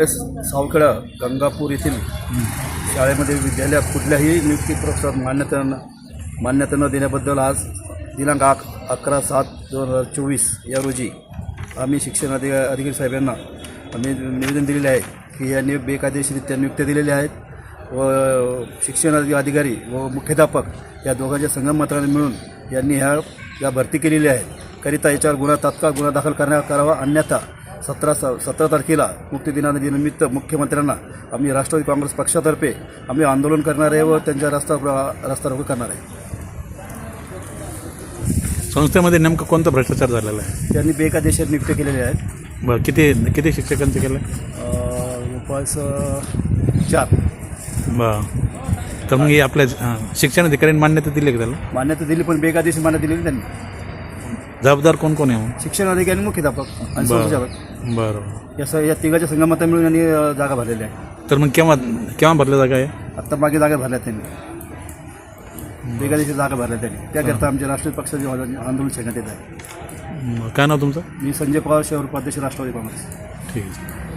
S Savkheda Gangapur येथील शाळेमध्ये विद्यालयात कुठल्याही नियुक्ती प्रस्ताव मान्यता न मान्यता न देण्याबद्दल आज दिनांक आक अकरा सात दोन हजार चोवीस या रोजी आम्ही शिक्षण अधि अधिकारी साहेबांना आम्ही निवेदन दिलेले आहे की यांनी बेकायदेशीरित्या नियुक्त्या दिलेल्या आहेत व शिक्षण अधिकारी व मुख्याध्यापक या दोघांच्या संगमताने मिळून यांनी ह्या या भरती केलेली आहे करिता याच्यावर गुन्हा तात्काळ गुन्हा दाखल करण्या करावा अन्यथा सतरा स सतरा तारखेला मुक्तिदिनानिमित्त मुख्यमंत्र्यांना आम्ही राष्ट्रवादी काँग्रेस पक्षातर्फे आम्ही आंदोलन करणार आहे व त्यांच्या रस्ता रस्ता रोको करणार आहे. संस्थेमध्ये नेमकं कोणता भ्रष्टाचार झालेला आहे? त्यांनी बेकायदेशीर नियुक्त केलेले आहेत. बरं किती किती शिक्षकांचं केलं? अं, जवळपास अं, चार. बरं. तर मग हे आपल्या शिक्षण अधिकाऱ्यांनी मान्यता दिली का त्याला? मान्यता दिली पण बेकायदेशीर मान्यता दिली त्यांनी. जबाबदार कोण कोण आहे मग? शिक्षण अधिकारी मुख्याध्यापक आणि बरं या स या तिघाच्या संगमता मिळून यांनी अं, जागा भरलेल्या आहे. तर मग केव्हा केव्हा भरल्या जागा आहे आत्ता मागे जागा भरल्या त्यांनी. बेकायदेशीर जागा भरल्या त्यांनी. त्याकरता आमच्या राष्ट्रीय पक्षाचे आंदोलन छेडण्यात येत आहे. मग काय नाव तुमचं? मी संजय पवार शहर उपाध्यक्ष राष्ट्रवादी काँग्रेस. ठीक आहे.